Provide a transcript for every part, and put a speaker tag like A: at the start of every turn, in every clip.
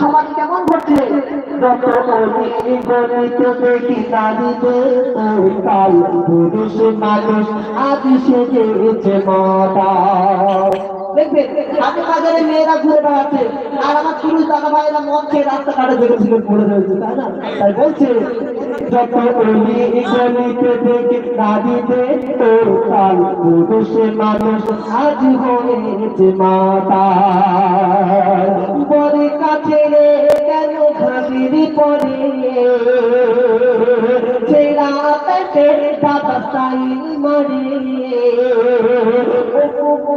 A: সমাজ কেমন ঘটছে যত গণিত মানুষ আদি সেজেছে মাতা। দেখবে আগে বাজারে মেয়েরা ঘুরে বেড়াচ্ছে, আর আমার পুরুষ দাদা ভাইরা মদ খেয়ে রাস্তাঘাটে বেরোছিল পড়ে রয়েছে তাই না? তাই বলছে দেখি পুরুষ মানুষ পরে কাছে রে কেন খাবির পরে ছেড়া পেটে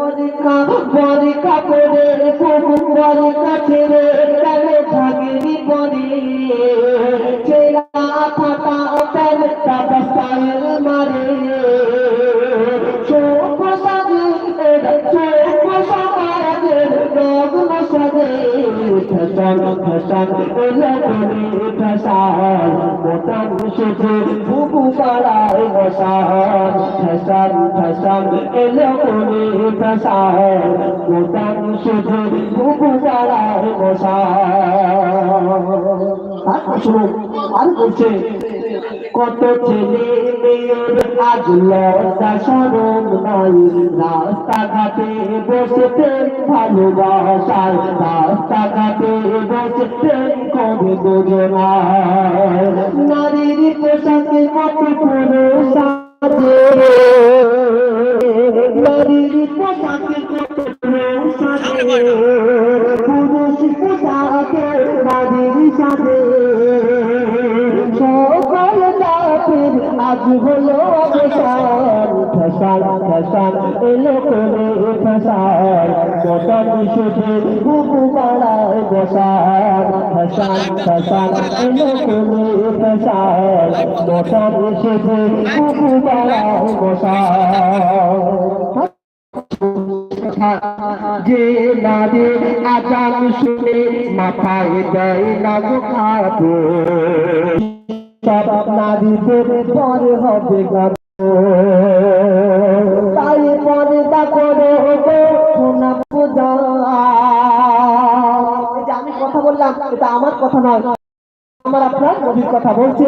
A: পরে কা করে কাপড়ে কাছে রে এলাকানি ফসল মোটান শুধু বুবু পাড়ায় বসান। ফসল ফসল এলাকানি ফসল মোটান শুধু বুবু পাড়ায় বসান। আর শুনুন আর বলছে, কত ছেলে মেয়ের আজ লজ্জা সরম নাই। রাস্তাঘাটে বসেতে ভালোবাসার, রাস্তাঘাটে বসেতে কবে দুজনায় নারীর পোশাকে মত পুরুষ আজ হলো অবসান ফসান ফসান এলো করে ফসান মোটর শুধু বুকু পাড়ায় বসান ফসান ফসান এলো করে ফসান মোটর শুধু বুকু পাড়ায় বসান যে নারী আজান শুনে মাথায় দেয় না গো সব নারীদের পরে হবে গান তাই পরে তা করে হবে সোনা পূজা। আমি কথা বললাম, এটা আমার কথা নয়, আমার আপনার নবীর কথা বলছে।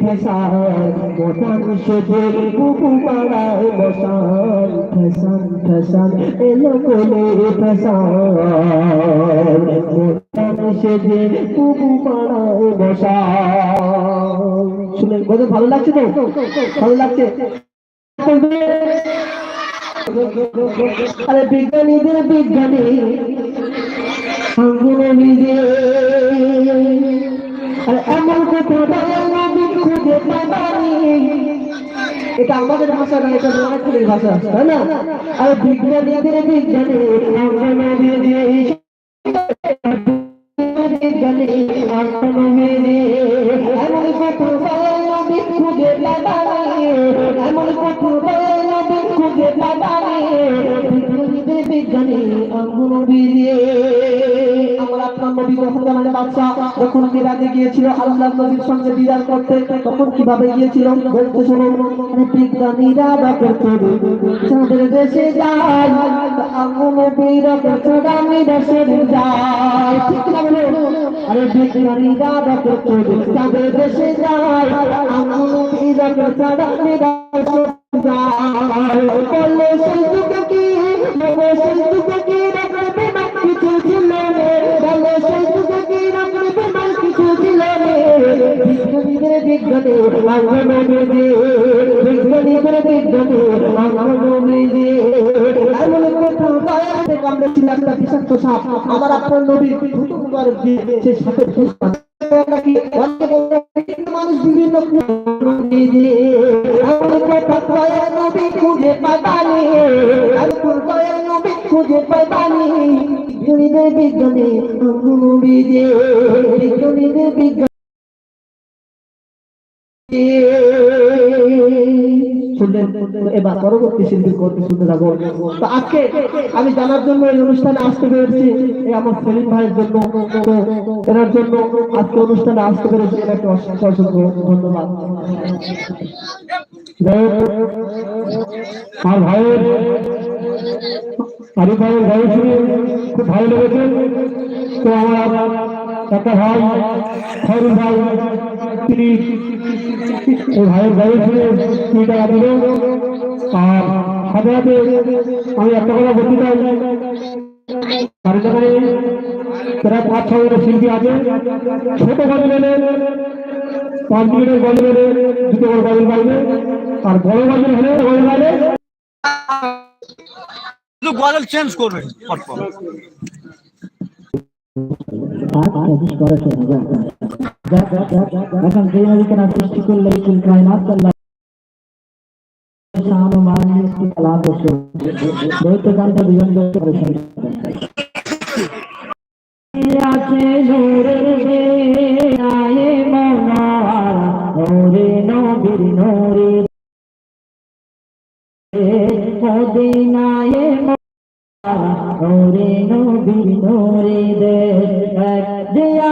A: ফসান মোটান শুধু বুকু পাড়ায় বসান ফসান ফসান এলো বলে ফসান মোটান শুধু বুকু পাড়ায় বসান শুনে বোধ ভালো লাগছে তো? ভালো লাগছে? আরে বিজ্ঞানীদের বিজ্ঞানী। আর এমন কথা এটা আমাদের ভাষা না, এটা মহাপুরের ভাষা, তাই না? আর বিজ্ঞানীদের বিজ্ঞানী এমন কথা এমন কথা হতামানের বাচ্চা যখন মিরাজে গিয়েছিল আল্লাহ নবীর সঙ্গে দিদার করতে, তখন কীভাবে গিয়েছিল? বলতে শোনো বিজ্ঞানীরা বাপের করে চাঁদের দেশে যায়, আগুন বীরকের চোরা মিরাসের যায়। ঠিক না বলো আরে বিজ্ঞানীরা বাপের করে চাঁদের দেশে যায়, আগুন বীরকের চোরা মিরাসের যায়। বিজ্ঞানীদের বিজ্ঞানী অনেক মানুষ বিভিন্ন খুঁজে পাবানি খুঁজে বিজ্ঞানীদের বিজ্ঞানী এবার পরবর্তী শিল্পী করতে শুনতে থাকো তো আজকে আমি জানার জন্য এই অনুষ্ঠানে আসতে পেরেছি, এই আমার সেলিম ভাইয়ের জন্য। এনার জন্য আজকে অনুষ্ঠানে আসতে পেরেছি এনাকে অসংখ্য অসংখ্য ধন্যবাদ। আমার ভাইয়ের, আরিফ ভাইয়ের শুনে খুব ভালো লেগেছে। তো আমার একটা ভাই, খয়রুল ভাই তিনি ভাইয়ের গাড়ি শুনে কুড়ি টাকা দিল আর সাথে সাথে আমি একটা কথা বলতে চাই। কারণ প্রায় পাঁচ ছ জনের শিল্পী আছে। ছোট গজলের পাঁচ মিনিটের গজলের দুটো করে গজল গাইবে আর বড় গজল হলে গাইলে
B: গজল চেঞ্জ করবে। পরপর
A: रकम तैयारी करना दृष्टि को लई कुल कायनात का अल्लाह शाम मान में इसकी कलाम को सुन। बहुत काम का जीवन दो परेशान या से नूर रे आए मौला नूरे नो बिर नूरे मोदीना ये मौला नूरे नो बिर नूरे दे। दिया